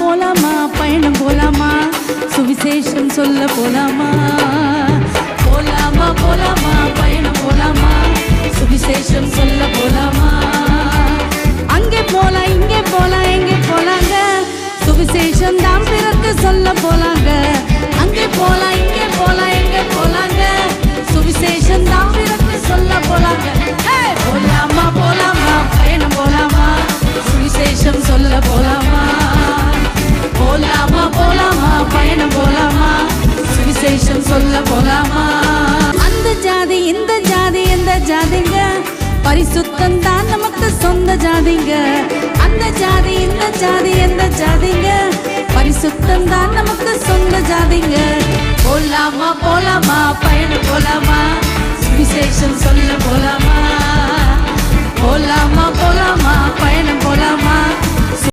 போலாமா? பயணம் போலாமா? சுவிசேஷம் சொல்ல போலாமா? போலாமா போலாமா? பயணம் போலாமா? சுவிசேஷம் சொல்ல போலாமா? அங்கே போலாம் இங்கே போலாம் எங்கே போலாங்க? சுவிசேஷம் தான் பிறகு சொல்ல போலாங்க. சொல்ல போலாமா? அந்த ஜாதி இந்த ஜாதி எந்த ஜாதிங்க. பரிசுத்தம் தான் நமக்கு சொந்த ஜாதிங்க. அந்த ஜாதி இந்த ஜாதி எந்த ஜாதிங்க. பரிசுத்தம் தான் நமக்கு சொந்த ஜாதிங்க. போலாமா போலாமா? பயணம் போலாமா? சுவிசேஷம் சொல்ல போலாமா? போலாமா